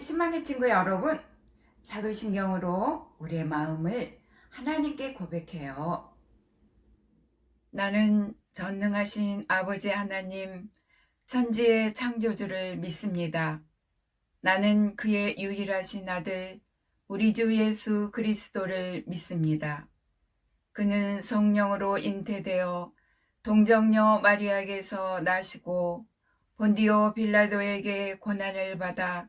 신망의 친구 여러분, 사도신경으로 우리의 마음을 하나님께 고백해요. 나는 전능하신 아버지 하나님, 천지의 창조주를 믿습니다. 나는 그의 유일하신 아들, 우리 주 예수 그리스도를 믿습니다. 그는 성령으로 잉태되어 동정녀 마리아에게서 나시고 본디오 빌라도에게 고난을 받아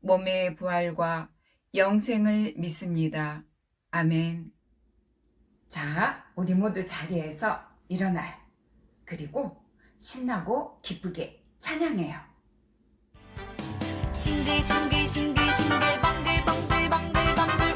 몸의 부활과 영생을 믿습니다. 아멘. 자, 우리 모두 자리에서 일어나요. 그리고 신나고 기쁘게 찬양해요. 싱글싱글 싱글싱글 방글방글 방글방글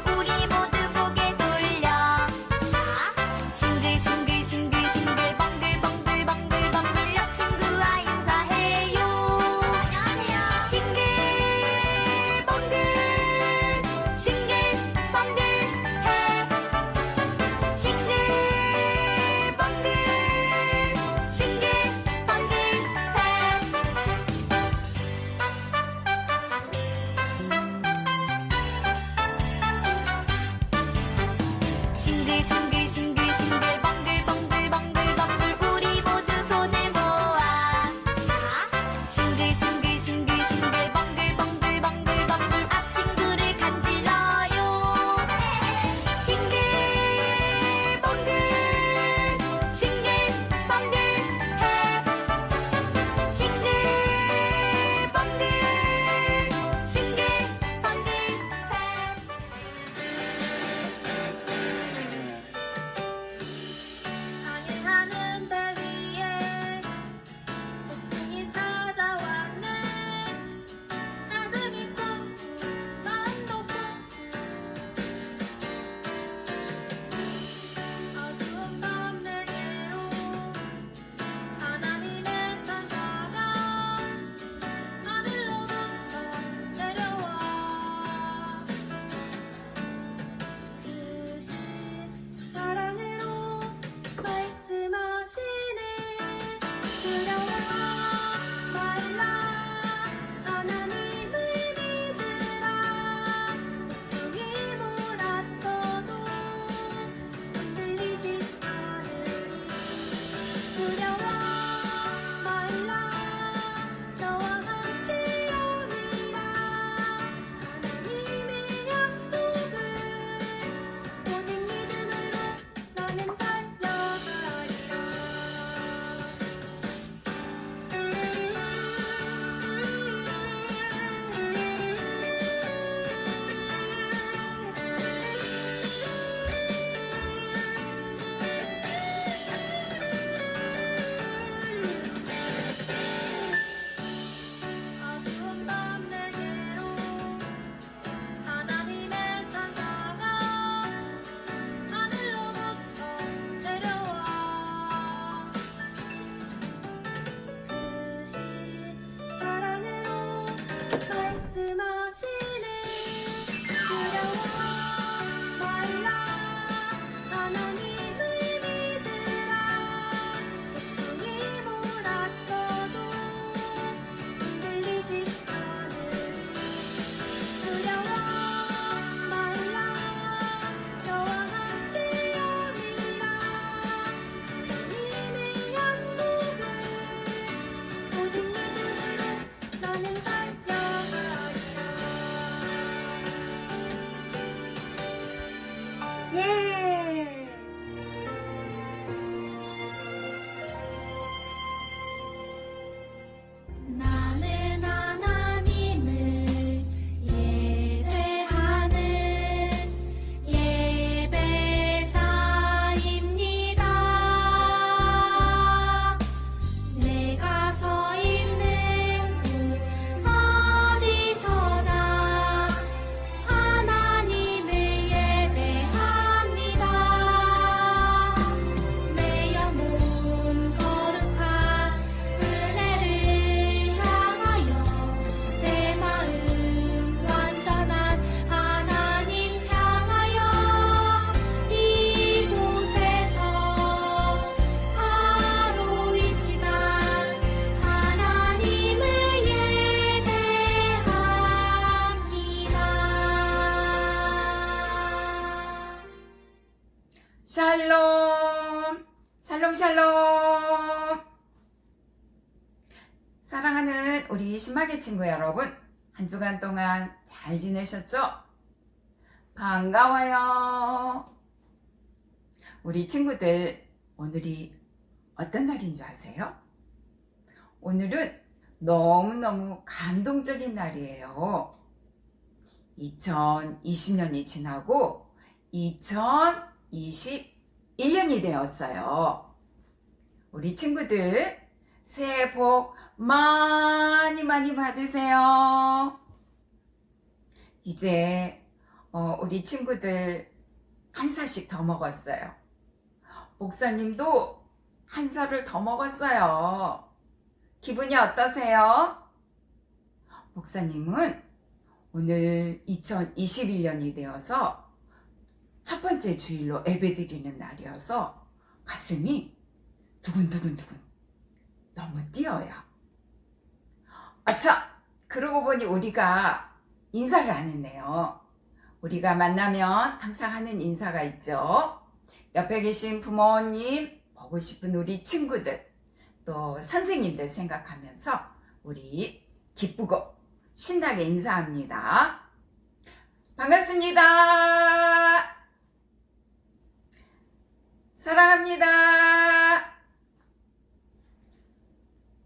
샬롬, 샬롬. 사랑하는 우리 심하게 친구 여러분, 한 주간 동안 잘 지내셨죠? 반가워요. 우리 친구들, 오늘이 어떤 날인 줄 아세요? 오늘은 너무너무 감동적인 날이에요. 2020년이 지나고 2021년이 되었어요. 우리 친구들 새해 복 많이 많이 받으세요. 이제 어, 우리 친구들 한 살씩 더 먹었어요. 목사님도 한 살을 더 먹었어요. 기분이 어떠세요? 목사님은 오늘 2021년이 되어서 첫 번째 주일로 예배 드리는 날이어서 가슴이 두근두근두근 너무 뛰어요. 아차! 그러고 보니 우리가 인사를 안 했네요. 우리가 만나면 항상 하는 인사가 있죠. 옆에 계신 부모님, 보고 싶은 우리 친구들, 또 선생님들 생각하면서 우리 기쁘고 신나게 인사합니다. 반갑습니다. 사랑합니다.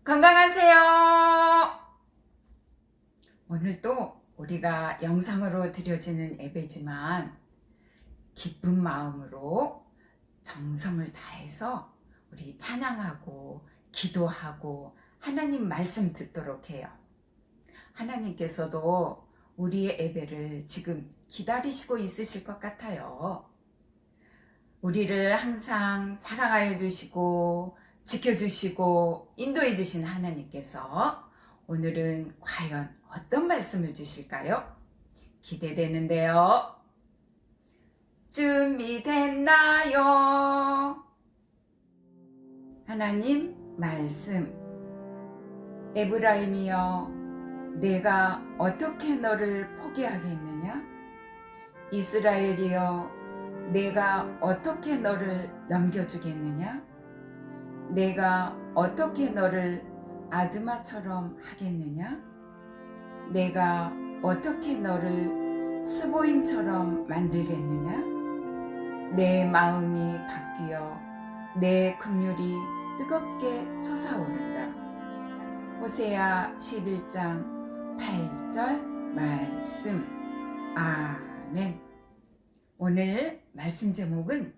건강하세요. 오늘도 우리가 영상으로 드려지는 예배지만 기쁜 마음으로 정성을 다해서 우리 찬양하고 기도하고 하나님 말씀 듣도록 해요. 하나님께서도 우리의 예배를 지금 기다리시고 있으실 것 같아요. 우리를 항상 사랑하여 주시고 지켜주시고 인도해 주신 하나님께서 오늘은 과연 어떤 말씀을 주실까요? 기대되는데요. 준비됐나요? 하나님 말씀 에브라임이여 내가 어떻게 너를 포기하겠느냐? 이스라엘이여 내가 어떻게 너를 넘겨주겠느냐? 내가 어떻게 너를 아드마처럼 하겠느냐? 내가 어떻게 너를 스보임처럼 만들겠느냐? 내 마음이 바뀌어 내 긍휼이 뜨겁게 솟아오른다. 호세아 11장 8절 말씀. 아멘. 오늘 말씀 제목은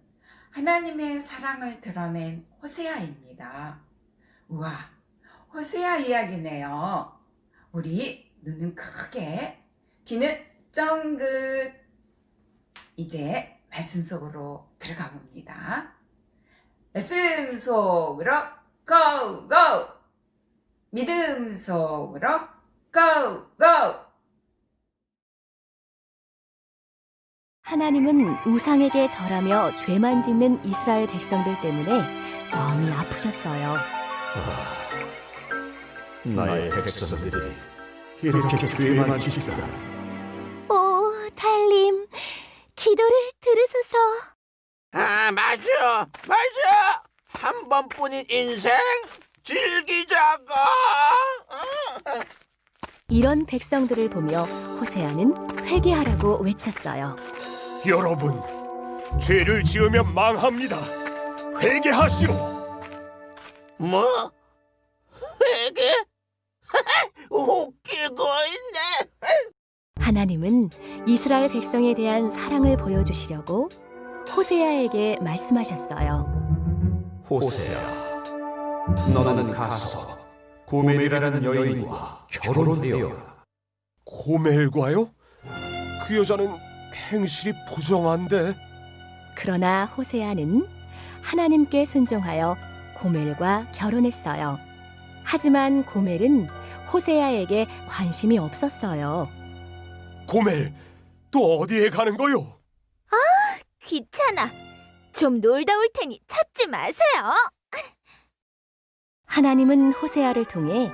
하나님의 사랑을 드러낸 호세아입니다. 우와, 호세아 이야기네요. 우리 눈은 크게, 귀는 쫑긋. 이제 말씀 속으로 들어가 봅니다. 말씀 속으로 고! 고! 믿음 속으로 고! 고! 하나님은 우상에게 절하며 죄만 짓는 이스라엘 백성들 때문에 마음이 아프셨어요. 아, 나의 백성들이 이렇게 죄만 짓다. 오, 달님, 기도를 들으소서. 아, 맞아, 맞아. 한 번뿐인 인생 즐기자고. 어? 이런 백성들을 보며 호세아는 회개하라고 외쳤어요. 여러분, 죄를 지으면 망합니다. 회개하시오. 뭐? 회개? 웃기고 있네. 하나님은 이스라엘 백성에 대한 사랑을 보여주시려고 호세아에게 말씀하셨어요. 호세야, 너는 가서 고멜이라는 여인과 결혼하여라. 고멜과요? 그 여자는 행실이 부정한데. 그러나 호세아는 하나님께 순종하여 고멜과 결혼했어요. 하지만 고멜은 호세아에게 관심이 없었어요. 고멜, 또 어디에 가는 거요? 귀찮아. 좀 놀다 올 테니 찾지 마세요. 하나님은 호세아를 통해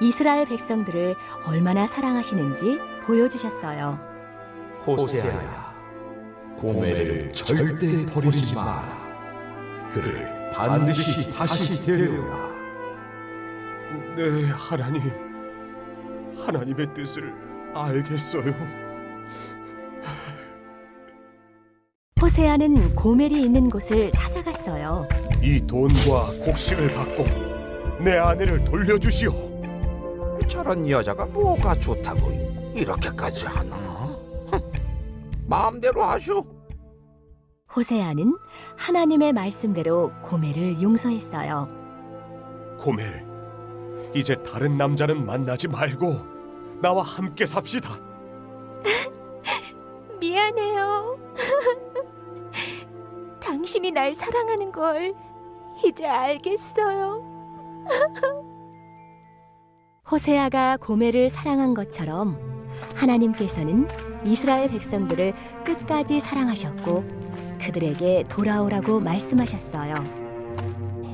이스라엘 백성들을 얼마나 사랑하시는지 보여주셨어요. 호세아야, 고멜을 절대 버리지 마라. 그를 반드시 다시 데려오라. 네, 하나님. 하나님의 뜻을 알겠어요. 호세아는 고멜이 있는 곳을 찾아갔어요. 이 돈과 곡식을 받고 내 아내를 돌려주시오. 저런 여자가 뭐가 좋다고 이렇게까지 하나? 흥, 마음대로 하슈. 호세아는 하나님의 말씀대로 고멜을 용서했어요. 고멜, 이제 다른 남자는 만나지 말고 나와 함께 삽시다. 미안해요. 당신이 날 사랑하는 걸 이제 알겠어요. 호세아가 고멜을 사랑한 것처럼 하나님께서는 이스라엘 백성들을 끝까지 사랑하셨고 그들에게 돌아오라고 말씀하셨어요.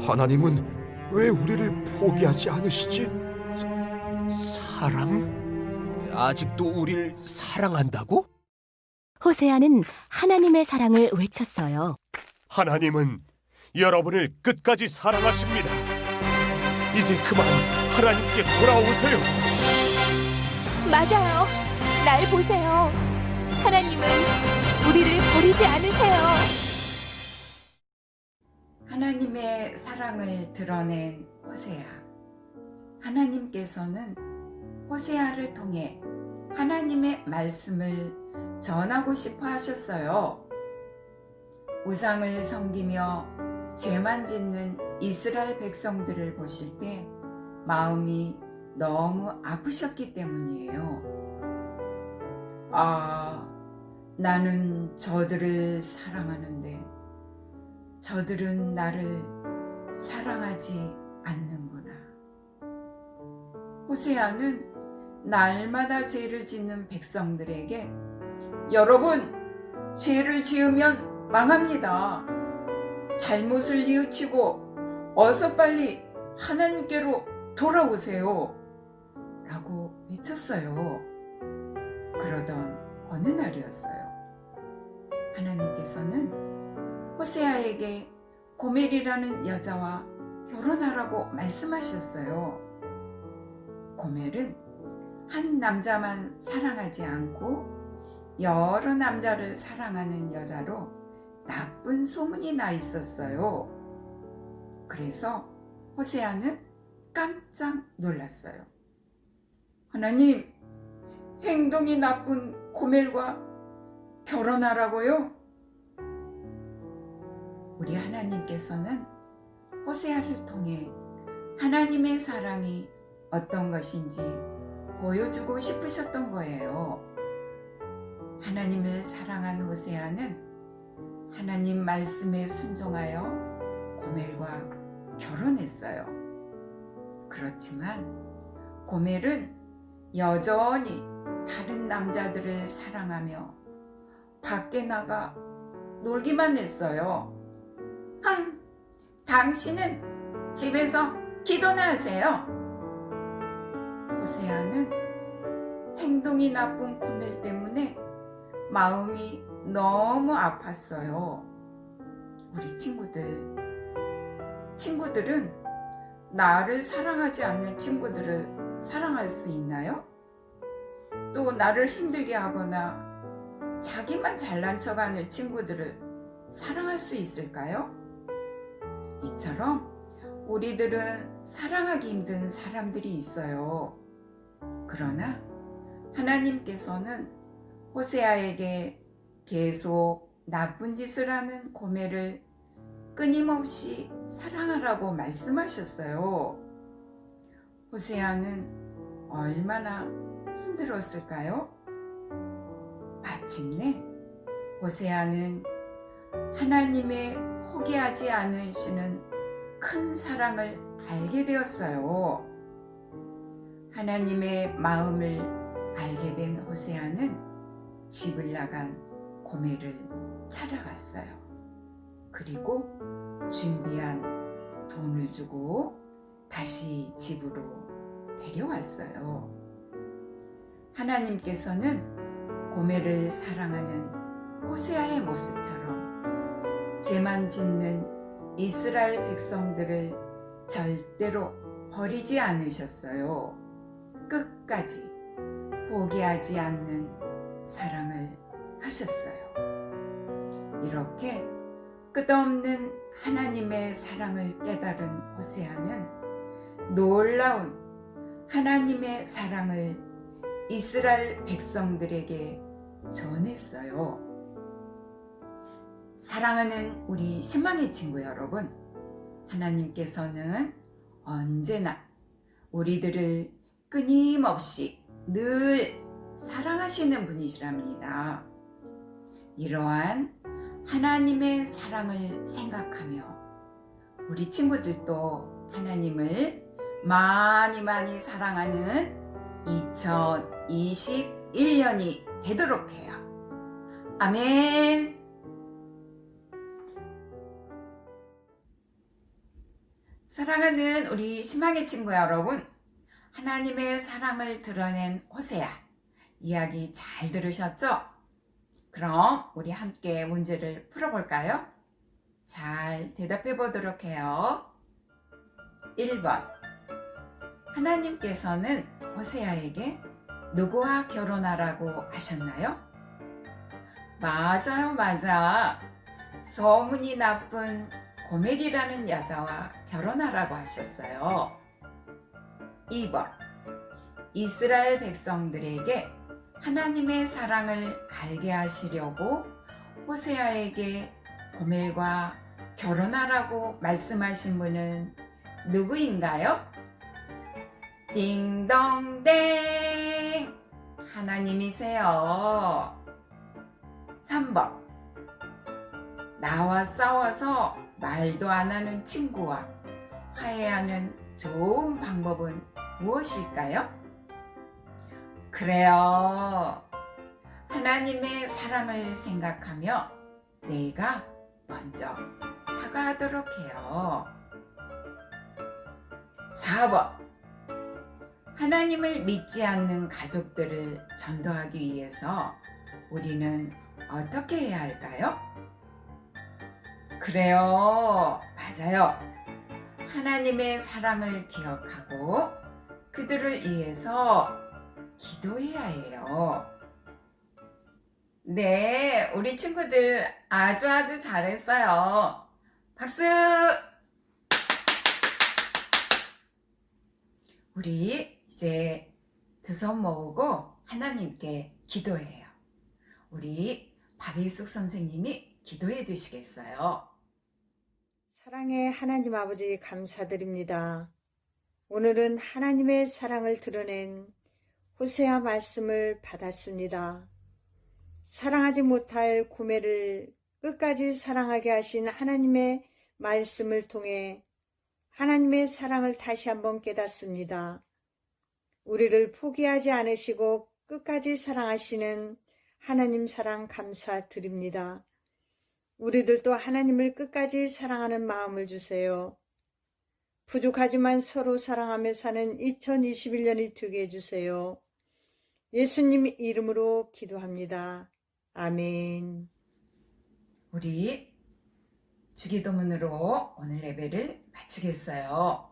하나님은 왜 우리를 포기하지 않으시지? 사랑? 아직도 우릴 사랑한다고? 호세아는 하나님의 사랑을 외쳤어요. 하나님은 여러분을 끝까지 사랑하십니다. 이제 그만 하나님께 돌아오세요. 맞아요. 날 보세요. 하나님은 우리를 버리지 않으세요. 하나님의 사랑을 드러낸 호세아. 하나님께서는 호세아를 통해 하나님의 말씀을 전하고 싶어 하셨어요. 우상을 섬기며 죄만 짓는 이스라엘 백성들을 보실 때 마음이 너무 아프셨기 때문이에요. 아, 나는 저들을 사랑하는데 저들은 나를 사랑하지 않는구나. 호세아는 날마다 죄를 짓는 백성들에게 여러분, 죄를 지으면 망합니다. 잘못을 뉘우치고 어서 빨리 하나님께로 돌아오세요. 라고 외쳤어요. 그러던 어느 날이었어요. 하나님께서는 호세아에게 고멜이라는 여자와 결혼하라고 말씀하셨어요. 고멜은 한 남자만 사랑하지 않고 여러 남자를 사랑하는 여자로 나쁜 소문이 나 있었어요. 그래서 호세아는 깜짝 놀랐어요. 하나님, 행동이 나쁜 고멜과 결혼하라고요? 우리 하나님께서는 호세아를 통해 하나님의 사랑이 어떤 것인지 보여주고 싶으셨던 거예요. 하나님을 사랑한 호세아는 하나님 말씀에 순종하여 고멜과 결혼했어요. 그렇지만 고멜은 여전히 다른 남자들을 사랑하며 밖에 나가 놀기만 했어요. 흥! 당신은 집에서 기도나 하세요. 호세아는 행동이 나쁜 고멜 때문에 마음이 너무 아팠어요. 우리 친구들. 친구들은 나를 사랑하지 않는 친구들을 사랑할 수 있나요? 또 나를 힘들게 하거나 자기만 잘난 척하는 친구들을 사랑할 수 있을까요? 이처럼 우리들은 사랑하기 힘든 사람들이 있어요. 그러나 하나님께서는 호세아에게 계속 나쁜 짓을 하는 고멜을 끊임없이 사랑하라고 말씀하셨어요. 호세아는 얼마나 힘들었을까요? 마침내 호세아는 하나님의 포기하지 않으시는 큰 사랑을 알게 되었어요. 하나님의 마음을 알게 된 호세아는 집을 나간 고멜을 찾아갔어요. 그리고 준비한 돈을 주고 다시 집으로 데려왔어요. 하나님께서는 고멜을 사랑하는 호세아의 모습처럼 죄만 짓는 이스라엘 백성들을 절대로 버리지 않으셨어요. 끝까지 포기하지 않는 사랑을 하셨어요. 이렇게 끝없는 하나님의 사랑을 깨달은 호세아는 놀라운 하나님의 사랑을 이스라엘 백성들에게 전했어요. 사랑하는 우리 신망의 친구 여러분, 하나님께서는 언제나 우리들을 끊임없이 늘 사랑하시는 분이시랍니다. 이러한 하나님의 사랑을 생각하며 우리 친구들도 하나님을 많이 많이 사랑하는 2021년이 되도록 해요. 아멘. 사랑하는 우리 희망의 친구 여러분, 하나님의 사랑을 드러낸 호세아 이야기 잘 들으셨죠? 그럼 우리 함께 문제를 풀어볼까요? 잘 대답해 보도록 해요. 1번. 하나님께서는 호세아에게 누구와 결혼하라고 하셨나요? 맞아요, 맞아. 소문이 나쁜 고멜이라는 여자와 결혼하라고 하셨어요. 2번. 이스라엘 백성들에게 하나님의 사랑을 알게 하시려고 호세아에게 고멜과 결혼하라고 말씀하신 분은 누구인가요? 딩동댕! 하나님이세요. 3번. 나와 싸워서 말도 안 하는 친구와 화해하는 좋은 방법은 무엇일까요? 그래요. 하나님의 사랑을 생각하며 내가 먼저 사과하도록 해요. 4번. 하나님을 믿지 않는 가족들을 전도하기 위해서 우리는 어떻게 해야 할까요? 그래요. 맞아요. 하나님의 사랑을 기억하고 그들을 위해서 기도해야 해요. 네, 우리 친구들 아주 아주 잘했어요. 박수! 우리 이제 두 손 모으고 하나님께 기도해요. 우리 박일숙 선생님이 기도해 주시겠어요? 사랑의 하나님 아버지 감사드립니다. 오늘은 하나님의 사랑을 드러낸 호세아 말씀을 받았습니다. 사랑하지 못할 고매를 끝까지 사랑하게 하신 하나님의 말씀을 통해 하나님의 사랑을 다시 한번 깨닫습니다. 우리를 포기하지 않으시고 끝까지 사랑하시는 하나님 사랑 감사드립니다. 우리들도 하나님을 끝까지 사랑하는 마음을 주세요. 부족하지만 서로 사랑하며 사는 2021년이 되게 해주세요. 예수님 이름으로 기도합니다. 아멘. 우리 주기도문으로 오늘 예배를 마치겠어요.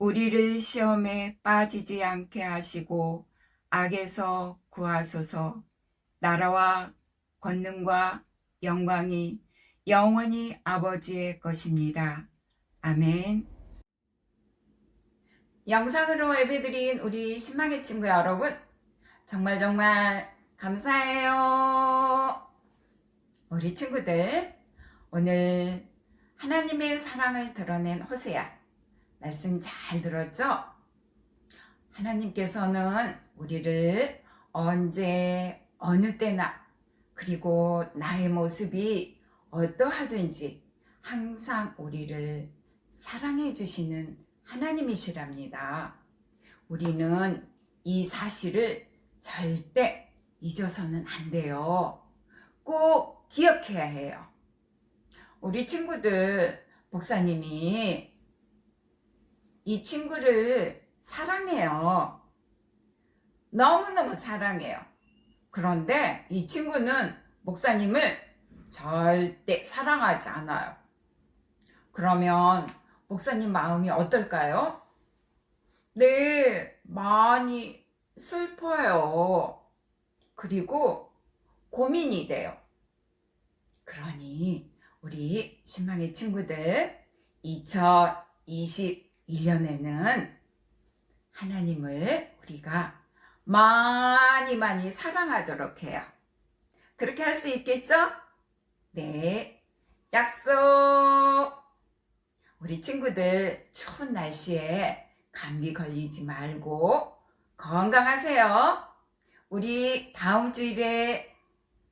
우리를 시험에 빠지지 않게 하시고 악에서 구하소서 나라와 권능과 영광이 영원히 아버지의 것입니다. 아멘. 영상으로 예배드린 우리 신망의 친구 여러분, 정말 정말 감사해요. 우리 친구들, 오늘 하나님의 사랑을 드러낸 호세야 말씀 잘 들었죠? 하나님께서는 우리를 언제, 어느 때나 그리고 나의 모습이 어떠하든지 항상 우리를 사랑해 주시는 하나님이시랍니다. 우리는 이 사실을 절대 잊어서는 안 돼요. 꼭 기억해야 해요. 우리 친구들, 목사님이 이 친구를 사랑해요. 너무너무 사랑해요. 그런데 이 친구는 목사님을 절대 사랑하지 않아요. 그러면 목사님 마음이 어떨까요? 네, 많이 슬퍼요. 그리고 고민이 돼요. 그러니 우리 신망의 친구들 2021년에는 하나님을 우리가 많이 많이 사랑하도록 해요. 그렇게 할 수 있겠죠? 네. 약속! 우리 친구들 추운 날씨에 감기 걸리지 말고 건강하세요. 우리 다음 주일에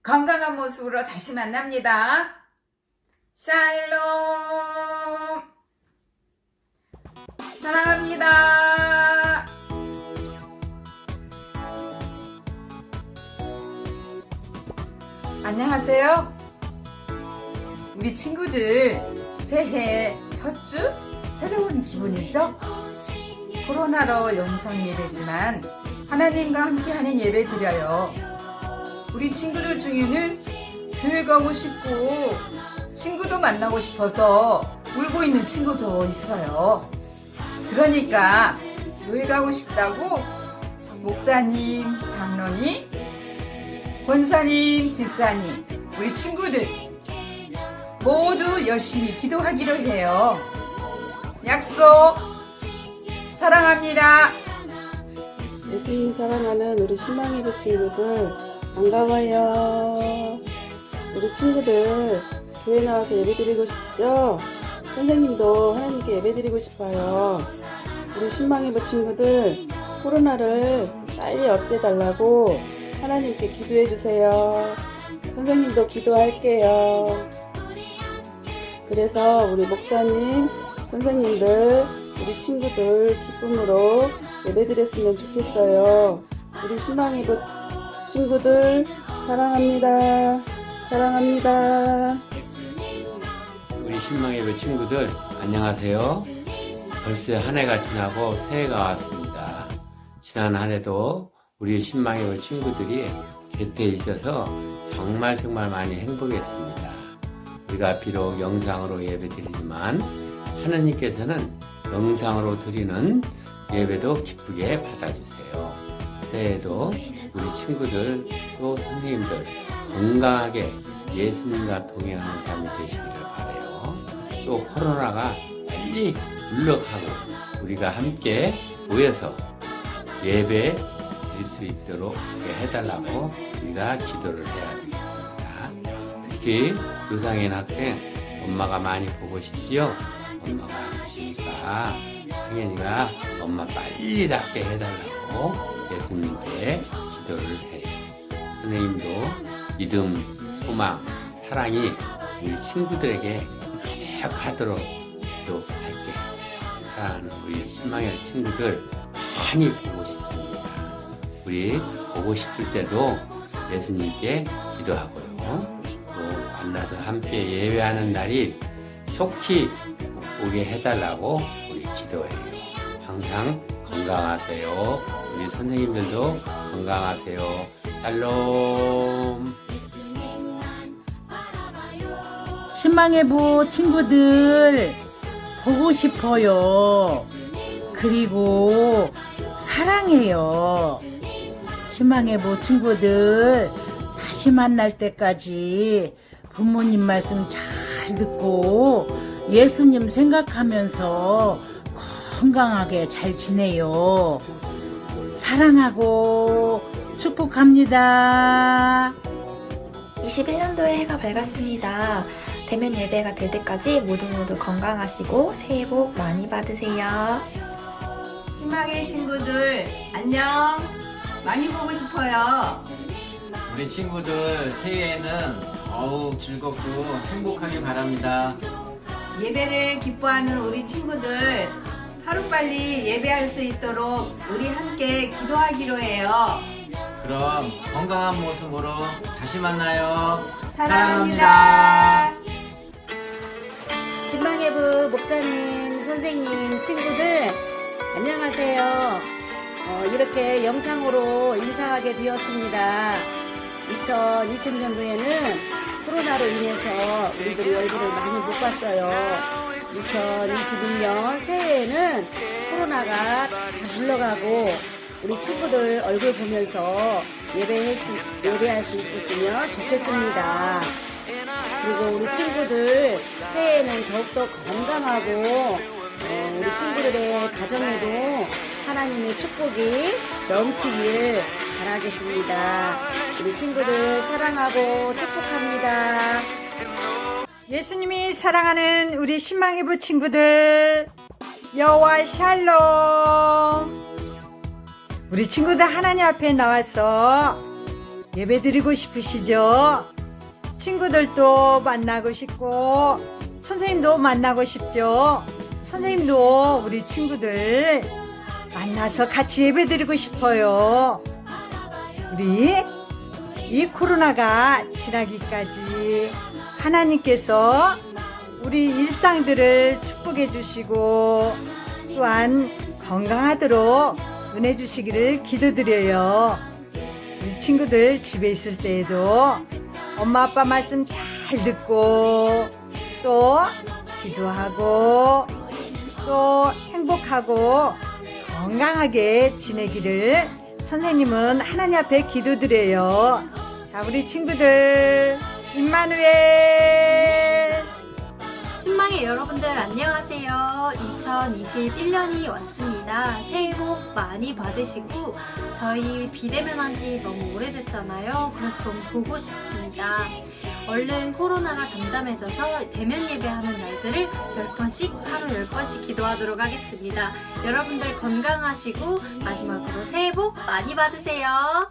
건강한 모습으로 다시 만납니다. 샬롬! 사랑합니다. 안녕하세요. 우리 친구들 새해 첫 주 새로운 기분이죠? 코로나로 영상 예배지만 하나님과 함께하는 예배 드려요. 우리 친구들 중에는 교회 가고 싶고 친구도 만나고 싶어서 울고 있는 친구도 있어요. 그러니까 교회 가고 싶다고 목사님, 장로님, 권사님, 집사님, 우리 친구들 모두 열심히 기도하기로 해요. 약속! 사랑합니다. 예수님 사랑하는 우리 신망예배 친구들 반가워요. 우리 친구들 교회 나와서 예배 드리고 싶죠? 선생님도 하나님께 예배드리고 싶어요. 우리 신망예배 친구들 코로나를 빨리 없애달라고 하나님께 기도해 주세요. 선생님도 기도할게요. 그래서 우리 목사님, 선생님들, 우리 친구들 기쁨으로 예배드렸으면 좋겠어요. 우리 신망예배 친구들 사랑합니다. 사랑합니다. 우리 신망예배 친구들 안녕하세요. 벌써 한 해가 지나고 새해가 왔습니다. 지난 한 해도 우리 신망예배 친구들이 곁에 있어서 정말 정말 많이 행복했습니다. 우리가 비록 영상으로 예배 드리지만 하나님께서는 영상으로 드리는 예배도 기쁘게 받아주세요. 새해에도 우리 친구들 또 선생님들 건강하게 예수님과 동행하는 삶이 바래요. 또 코로나가 빨리 물러가고 우리가 함께 모여서 예배 드릴 수 있도록 해달라고 우리가 기도를 해야 되겠습니다. 특히 유상인 학생 엄마가 많이 보고 싶지요? 엄마가 아프시니까 승현이가 엄마 빨리 낫게 해달라고 예수님께 기도를 해요. 선생님도 믿음, 소망, 사랑이 우리 친구들에게 가득하도록 기도할게. 사랑하는 우리 신망의 친구들 많이 보고 싶습니다. 우리 보고 싶을 때도 예수님께 기도하고요. 또 만나서 함께 예배하는 날이 속히 오게 해달라고 우리 기도해요. 항상 건강하세요. 우리 선생님들도 건강하세요. 샬롬. 신망의 부 친구들 보고 싶어요. 그리고 사랑해요. 신망의 부 친구들 다시 만날 때까지 부모님 말씀 잘 듣고 예수님 생각하면서 건강하게 잘 지내요. 사랑하고 축복합니다. 21년도의 해가 밝았습니다. 대면 예배가 될 때까지 모두 모두 건강하시고 새해 복 많이 받으세요. 희망의 친구들 안녕. 많이 보고 싶어요. 우리 친구들 새해에는 더욱 즐겁고 행복하게 바랍니다. 예배를 기뻐하는 우리 친구들 하루빨리 예배할 수 있도록 우리 함께 기도하기로 해요. 그럼 건강한 모습으로 다시 만나요. 사랑합니다. 신방해부 목사님, 선생님, 친구들 안녕하세요. 어, 이렇게 영상으로 인사하게 되었습니다. 2020년도에는 코로나로 인해서 우리들이 얼굴을 많이 못 봤어요. 2021년 새해에는 코로나가 다 물러가고 우리 친구들 얼굴 보면서 예배할 수, 예배할 수 있었으면 좋겠습니다. 그리고 우리 친구들 새해에는 더욱더 건강하고 어, 우리 친구들의 가정에도 하나님의 축복이 넘치길 바라겠습니다. 우리 친구들 사랑하고 축복합니다. 예수님이 사랑하는 우리 신망의 부 친구들 여호와 샬롬 우리 친구들 하나님 앞에 나와서 예배드리고 싶으시죠? 친구들도 만나고 싶고 선생님도 만나고 싶죠? 선생님도 우리 친구들 만나서 같이 예배드리고 싶어요. 우리 이 코로나가 지나기까지 하나님께서 우리 일상들을 축복해 주시고 또한 건강하도록 은혜 주시기를 기도드려요. 우리 친구들 집에 있을 때에도 엄마 아빠 말씀 잘 듣고 또 기도하고 또 행복하고 건강하게 지내기를 선생님은 하나님 앞에 기도드려요. 자, 우리 친구들, 임마누엘! 신망의 여러분들 안녕하세요. 2021년이 왔습니다. 새해 복 많이 받으시고 저희 비대면 한 지 너무 오래됐잖아요. 그래서 좀 보고 싶습니다. 얼른 코로나가 잠잠해져서 대면 예배하는 날들을 10번씩 하루 10번씩 기도하도록 하겠습니다. 여러분들 건강하시고 마지막으로 새해 복 많이 받으세요.